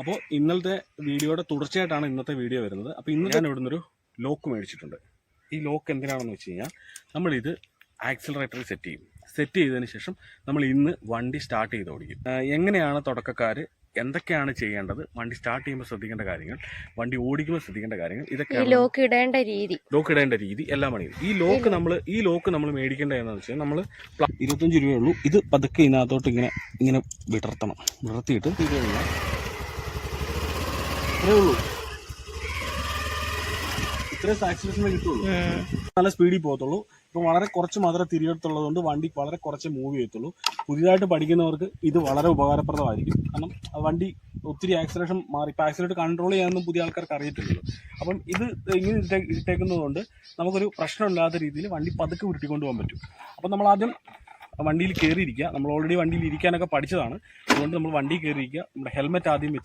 അപ്പോൾ ഇന്നലത്തെ വീഡിയോയുടെ തുടർച്ചയായിട്ടാണ് ഇന്നത്തെ വീഡിയോ വരുന്നത്. അപ്പോൾ ഇന്ന് ഞാൻ ഇവിടുന്ന് ഒരു ലോക്ക് മേടിച്ചിട്ടുണ്ട്. ഈ ലോക്ക് എന്തിനാണെന്ന് വെച്ച് കഴിഞ്ഞാൽ നമ്മളിത് ആക്സിലറേറ്ററിൽ സെറ്റ് ചെയ്യും. സെറ്റ് ചെയ്തതിന് ശേഷം നമ്മൾ ഇന്ന് വണ്ടി സ്റ്റാർട്ട് ചെയ്ത് ഓടിക്കും. എങ്ങനെയാണ് തുടക്കക്കാർ എന്തൊക്കെയാണ് ചെയ്യേണ്ടത്? വണ്ടി സ്റ്റാർട്ട് ചെയ്യുമ്പോൾ ശ്രദ്ധിക്കേണ്ട കാര്യങ്ങൾ വണ്ടി ഓടിക്കുമ്പോൾ ശ്രദ്ധിക്കേണ്ട കാര്യങ്ങൾ ഇതൊക്കെ ലോക്ക് ഇടേണ്ട രീതി. ലോക്ക് ഇടേണ്ട രീതി എല്ലാം പണിയും ഈ ലോക്ക് നമ്മൾ ഈ ലോക്ക് നമ്മൾ മേടിക്കേണ്ട എന്താണെന്ന് വെച്ചാൽ നമ്മൾ ഇരുപത്തഞ്ച് രൂപയേ ഉള്ളൂ. ഇത് പതുക്കെ ഇതിനകത്തോട്ട് ഇങ്ങനെ ഇങ്ങനെ വിടർത്തണം. വിടർത്തിയിട്ട് ഇത്രേ ഉള്ളൂ. ഇത്രേ സാക്സിലേഷനെ കിട്ടുള്ളൂ. നല്ല സ്പീഡിൽ പോകത്തുള്ളൂ. ഇപ്പം വളരെ കുറച്ച് മാത്രമേ തിരിയെടുത്തുള്ളത് കൊണ്ട് വണ്ടി വളരെ കുറച്ച് മൂവ് ചെയ്യത്തുള്ളൂ. പുതിയതായിട്ട് പഠിക്കുന്നവർക്ക് ഇത് വളരെ ഉപകാരപ്രദമായിരിക്കും. കാരണം വണ്ടി ഒത്തിരി ആക്സിലേഷൻ മാറി. ഇപ്പൊ ആക്സിലേറ്റ് കൺട്രോൾ ചെയ്യാനൊന്നും പുതിയ ആൾക്കാർക്ക് അറിയത്തില്ലല്ലോ. അപ്പം ഇത് ഇങ്ങനെ ഇട്ടേക്കുന്നതുകൊണ്ട് ഇട്ടേക്കുന്നത് നമുക്കൊരു പ്രശ്നമില്ലാത്ത രീതിയിൽ വണ്ടി പതുക്കെ ഉരുട്ടിക്കൊണ്ട് പോകാൻ പറ്റും. അപ്പം നമ്മൾ ആദ്യം വണ്ടിയിൽ കയറിയിരിക്കുക നമ്മൾ ഓൾറെഡി വണ്ടിയിൽ ഇരിക്കാനൊക്കെ പഠിച്ചതാണ്. അതുകൊണ്ട് നമ്മൾ വണ്ടിയിൽ കയറിയിരിക്കുക നമ്മുടെ ഹെൽമെറ്റ് ആദ്യം